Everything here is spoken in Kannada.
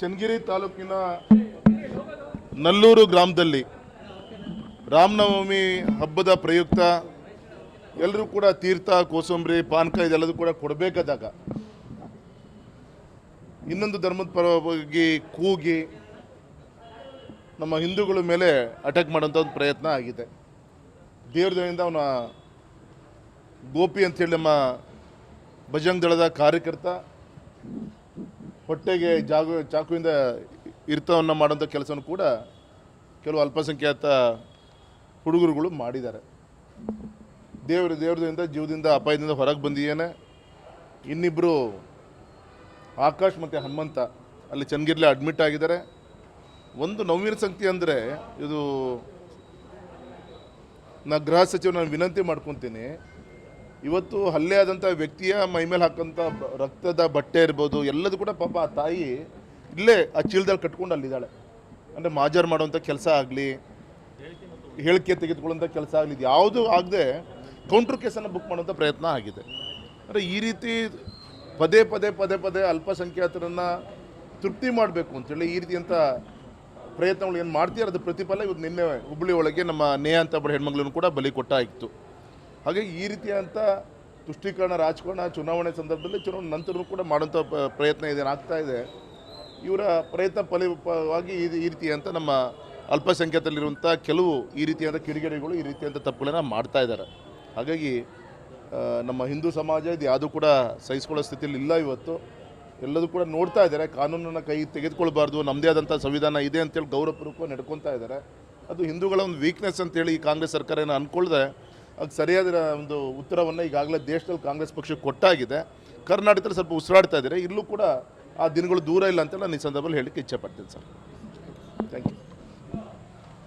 ಚನ್ನಗಿರಿ ತಾಲೂಕಿನ ನಲ್ಲೂರು ಗ್ರಾಮದಲ್ಲಿ ರಾಮನವಮಿ ಹಬ್ಬದ ಪ್ರಯುಕ್ತ ಎಲ್ಲರೂ ಕೂಡ ತೀರ್ಥ, ಕೋಸಂಬರಿ, ಪಾನಕ ಇದೆಲ್ಲದೂ ಕೂಡ ಕೊಡಬೇಕಾದಾಗ ಇನ್ನೊಂದು ಧರ್ಮದ ಪರವಾಗಿ ಕೂಗಿ ನಮ್ಮ ಹಿಂದೂಗಳ ಮೇಲೆ ಅಟ್ಯಾಕ್ ಮಾಡೋಂಥ ಒಂದು ಪ್ರಯತ್ನ ಆಗಿದೆ. ದೇವ್ರದಿಂದ ಅವನ ಗೋಪಿ ಅಂತೇಳಿ ನಮ್ಮ ಬಜರಂಗ್ ದಳದ ಕಾರ್ಯಕರ್ತ ಹೊಟ್ಟೆಗೆ ಜಾಗು, ಚಾಕುವಿಂದ ಇರ್ತವನ್ನು ಮಾಡೋಂಥ ಕೆಲಸವನ್ನು ಕೂಡ ಕೆಲವು ಅಲ್ಪಸಂಖ್ಯಾತ ಹುಡುಗರುಗಳು ಮಾಡಿದ್ದಾರೆ. ದೇವರು, ದೇವ್ರದಿಂದ, ಜೀವದಿಂದ, ಅಪಾಯದಿಂದ ಹೊರಗೆ ಬಂದಿದ್ದೇನೆ ಇನ್ನಿಬ್ಬರು ಆಕಾಶ್ ಮತ್ತು ಹನುಮಂತ ಅಲ್ಲಿ ಚನ್ನಗಿರ್ಲಿ ಅಡ್ಮಿಟ್ ಆಗಿದ್ದಾರೆ. ಒಂದು ನೋವಿನ ಸಂಗತಿ ಅಂದರೆ ಇದು ನಾ ಗೃಹ ಸಚಿವ ನಾನು ವಿನಂತಿ ಮಾಡ್ಕೊತೀನಿ. ಇವತ್ತು ಹಲ್ಲೆ ಆದಂಥ ವ್ಯಕ್ತಿಯ ಮೈ ಮೇಲೆ ಹಾಕಂಥ ರಕ್ತದ ಬಟ್ಟೆ ಇರ್ಬೋದು, ಎಲ್ಲದೂ ಕೂಡ ಪಾಪ ಆ ತಾಯಿ ಇಲ್ಲೇ ಆ ಚೀಲದಲ್ಲಿ ಕಟ್ಕೊಂಡು ಅಲ್ಲಿದ್ದಾಳೆ. ಅಂದರೆ ಮಾಜರ್ ಮಾಡುವಂಥ ಕೆಲಸ ಆಗಲಿ, ಹೇಳಿಕೆ ತೆಗೆದುಕೊಳ್ಳುವಂಥ ಕೆಲಸ ಆಗಲಿ, ಇದು ಯಾವುದೂ ಆಗದೆ ಕೌಂಟ್ರ್ ಕೇಸನ್ನು ಬುಕ್ ಮಾಡುವಂಥ ಪ್ರಯತ್ನ ಆಗಿದೆ. ಅಂದರೆ ಈ ರೀತಿ ಪದೇ ಪದೇ ಪದೇ ಪದೇ ಅಲ್ಪಸಂಖ್ಯಾತರನ್ನು ತೃಪ್ತಿ ಮಾಡಬೇಕು ಅಂತೇಳಿ ಈ ರೀತಿಯಂಥ ಪ್ರಯತ್ನಗಳು ಏನು ಮಾಡ್ತೀಯ ಅದು ಪ್ರತಿಫಲ ಇವತ್ತು ನಿನ್ನೆ ಹುಬ್ಬಳ್ಳಿ ಒಳಗೆ ನಮ್ಮ ನೇಹ ಅಂತ ಬಡ ಹೆಣ್ಮಗಳನ್ನು ಕೂಡ ಬಲಿ ಕೊಟ್ಟಾಗಿತ್ತು. ಹಾಗೆ ಈ ರೀತಿಯಂಥ ತುಷ್ಟೀಕರಣ, ರಾಜಕಾರಣ, ಚುನಾವಣೆ ಸಂದರ್ಭದಲ್ಲಿ ಚುನಾವಣೆ ನಂತರವೂ ಕೂಡ ಮಾಡುವಂಥ ಪ್ರಯತ್ನ ಇದೆ, ಆಗ್ತಾ ಇದೆ. ಇವರ ಪ್ರಯತ್ನ ಫಲವಾಗಿ ಈ ಅಂತ ನಮ್ಮ ಅಲ್ಪಸಂಖ್ಯಾತಲ್ಲಿರುವಂಥ ಕೆಲವು ಈ ರೀತಿಯಾದ ಕಿಡಿಗೇಡಿಗಳು ಈ ರೀತಿಯಾದ ತಪ್ಪುಗಳನ್ನು ಮಾಡ್ತಾ ಇದ್ದಾರೆ. ಹಾಗಾಗಿ ನಮ್ಮ ಹಿಂದೂ ಸಮಾಜ ಇದು ಯಾವುದೂ ಕೂಡ ಸಹಿಸ್ಕೊಳ್ಳೋ ಸ್ಥಿತಿಯಲ್ಲಿ ಇಲ್ಲ ಇವತ್ತು. ಎಲ್ಲದೂ ಕೂಡ ನೋಡ್ತಾ ಇದ್ದಾರೆ, ಕಾನೂನನ್ನು ಕೈ ತೆಗೆದುಕೊಳ್ಬಾರ್ದು ನಮ್ಮದೇ ಆದಂಥ ಸಂವಿಧಾನ ಇದೆ ಅಂತೇಳಿ ಗೌರವಪೂರ್ವಕ ನಡ್ಕೊತಾ ಇದ್ದಾರೆ. ಅದು ಹಿಂದೂಗಳ ಒಂದು ವೀಕ್ನೆಸ್ ಅಂತೇಳಿ ಈ ಕಾಂಗ್ರೆಸ್ ಸರ್ಕಾರ ಏನು ಅಂದ್ಕೊಳ್ದೆ ಅದು ಸರಿಯಾದ ಒಂದು ಉತ್ತರವನ್ನು ಈಗಾಗಲೇ ದೇಶದಲ್ಲಿ ಕಾಂಗ್ರೆಸ್ ಪಕ್ಷಕ್ಕೆ ಕೊಟ್ಟಾಗಿದೆ. ಕರ್ನಾಟಕದಲ್ಲಿ ಸ್ವಲ್ಪ ಉಸಿರಾಡ್ತಾ ಇದ್ದಾರೆ? ಇಲ್ಲೂ ಕೂಡ ಆ ದಿನಗಳು ದೂರ ಇಲ್ಲ ಅಂತ ನಾನು ಈ ಸಂದರ್ಭದಲ್ಲಿ ಹೇಳಲಿಕ್ಕೆ ಇಚ್ಛೆ ಪಡ್ತೀನಿ ಸರ್. Thank you